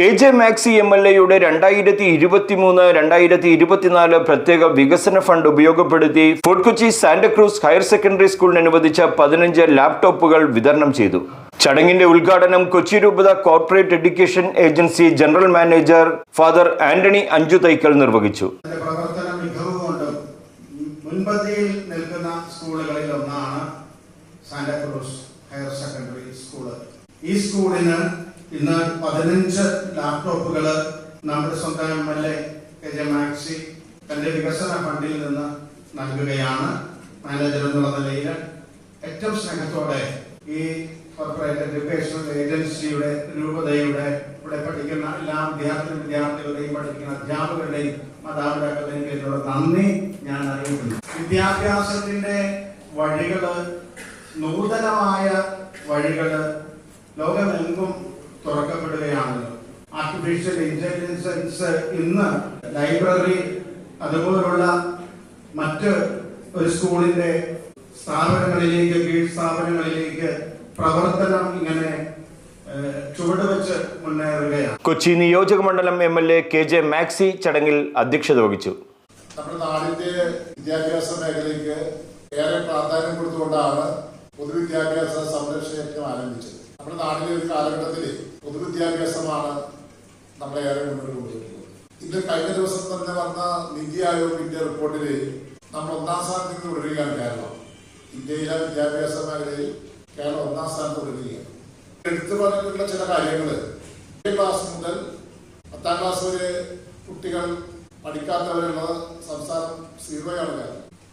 K J Maxi M L എയുടെ രണ്ടായിരത്തി ഇരുപത്തി മൂന്ന് രണ്ടായിരത്തി ഇരുപത്തിനാല് പ്രത്യേക വികസന ഫണ്ട് ഉപയോഗപ്പെടുത്തി Fort Kochi Santa Cruz higher secondary സ്കൂളിന് അനുവദിച്ച പതിനഞ്ച് ലാപ്ടോപ്പുകൾ വിതരണം ചെയ്തു. ചടങ്ങിന്റെ ഉദ്ഘാടനം കൊച്ചി രൂപത corporate education agency general manager father Antony Anchu Thaikkal നിർവഹിച്ചു. സ്കൂളുകളിൽ ഒന്നാണ് ഹയർ സെക്കൻഡറി സ്കൂൾ ഈ സ്കൂളിന് ഇന്ന് പതിനഞ്ച് ലാപ്ടോപ്പുകൾ നമ്മുടെ സ്വന്തം M L A K J Maxi തന്റെ വികസന ഫണ്ടിൽ നിന്ന് നൽകുകയാണ്. മാനേജർ എന്നുള്ള നിലയിൽ ഏറ്റവും സ്നേഹത്തോടെ ഈ കോർപ്പറേറ്റ് എഡ്യൂക്കേഷണൽ ഏജൻസിയുടെ രൂപതയുടെ ഇവിടെ പഠിക്കുന്ന എല്ലാ വിദ്യാർത്ഥി വിദ്യാർത്ഥികളുടെയും പഠിക്കുന്ന അധ്യാപകരുടെയും മാതാപിതാക്കളുടെയും പേരിലുള്ള നന്ദി ഞാൻ അറിയിക്കുന്നു. വിദ്യാഭ്യാസത്തിന്റെ വഴികൾ നൂതനമായ വഴികൾ ലോകമെങ്കും തുറക്കപ്പെടുകയാണല്ലോ. ആർട്ടിഫിഷ്യൽ ഇന്റലിജൻസ് ഇന്ന് ലൈബ്രറി അതുപോലുള്ള മറ്റ് ഒരു സ്കൂളിന്റെ സ്ഥാപനങ്ങളിലേക്ക് കീഴ് സ്ഥാപനങ്ങളിലേക്ക് പ്രവർത്തനം ഇങ്ങനെ ഏഹ്, ചുവടുവെച്ച് മുന്നേറുകയാണ്. കൊച്ചി നിയോജക മണ്ഡലം M L A K J Maxi ചടങ്ങിൽ അധ്യക്ഷത വഹിച്ചു. നമ്മുടെ നാടിന്റെ വിദ്യാഭ്യാസ മേഖലയ്ക്ക് ഏറെ പ്രാധാന്യം കൊടുത്തുകൊണ്ടാണ് പൊതുവിദ്യാഭ്യാസ സംരക്ഷണ യജ്ഞം ആരംഭിച്ചത്. നമ്മുടെ നാടിന്റെ ഒരു കാലഘട്ടത്തിൽ പൊതുവിദ്യാഭ്യാസമാണ് നമ്മളെ ഏറെ മുന്നോട്ട് കൊണ്ടുവരുന്നത് ഇന്ന് കഴിഞ്ഞ ദിവസം തന്നെ വന്ന നിതി ആയോഗിന്റെ റിപ്പോർട്ടിൽ നമ്മൾ ഒന്നാം സ്ഥാനത്ത് നിന്ന് തുടരുകയാണ് കേരളം. ഇന്ത്യയിലെ വിദ്യാഭ്യാസ മേഖലയിൽ കേരളം ഒന്നാം സ്ഥാനത്ത് തുടരുകയാണ് എടുത്തു പറഞ്ഞിട്ടുള്ള ചില കാര്യങ്ങൾ ക്ലാസ് മുതൽ പത്താം ക്ലാസ് വരെ കുട്ടികൾ പഠിക്കാത്തവരുള്ള സംസ്ഥാനം സീറോയാണ്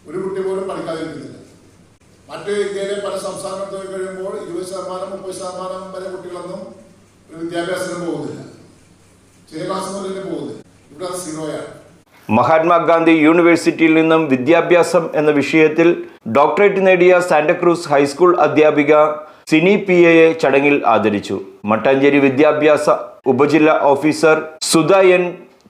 ഒരു കുട്ടി പോലും പഠിക്കാതിരിക്കുന്നില്ല. മറ്റ് ഇന്ത്യയിലെ പല സംസ്ഥാനങ്ങളിൽ പോയി കഴിയുമ്പോൾ ഇരുപത് ശതമാനം മുപ്പത് ശതമാനം വരെ കുട്ടികളൊന്നും വിദ്യാഭ്യാസത്തിന് പോകുന്നില്ല. ചില ക്ലാസ് മുതലിന് പോകുന്നില്ല. ഇവിടെ സീറോയാണ് മഹാത്മാഗാന്ധി യൂണിവേഴ്സിറ്റിയിൽ നിന്നും വിദ്യാഭ്യാസം എന്ന വിഷയത്തിൽ ഡോക്ടറേറ്റ് നേടിയ സാന്റക്രൂസ് ഹൈസ്കൂൾ അധ്യാപിക സിനി പി എയെ ചടങ്ങിൽ ആദരിച്ചു. മട്ടാഞ്ചേരി വിദ്യാഭ്യാസ ഉപജില്ലാ ഓഫീസർ സുധ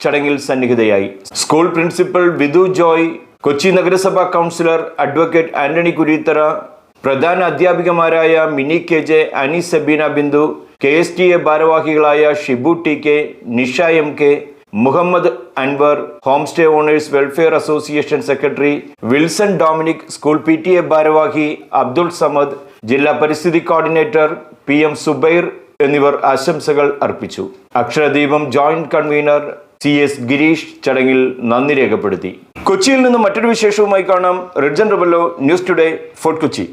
ചടങ്ങിൽ സന്നിഹിതയായി. സ്കൂൾ പ്രിൻസിപ്പൽ വിധു ജോയ് കൊച്ചി നഗരസഭാ കൗൺസിലർ അഡ്വക്കേറ്റ് ആന്റണി കുരീത്തറ പ്രധാന അധ്യാപികമാരായ Mini K J Ani Sabeena Bindu K S T A ഭാരവാഹികളായ Shibu T K Nisha M K Muhammad Anwar home stay owners welfare association secretary Wilson Dominic school P T A ഭാരവാഹി അബ്ദുൾ സമദ് ജില്ലാ പരിസ്ഥിതി coordinator P M Zubair എന്നിവർ ആശംസകൾ അർപ്പിച്ചു. Aksharadeepam joint convener C S Girish ചടങ്ങിൽ നന്ദി രേഖപ്പെടുത്തി. കൊച്ചിയിൽ നിന്നും മറ്റൊരു വിശേഷവുമായി കാണാം. Redjan Rebello news today Fort Kochi.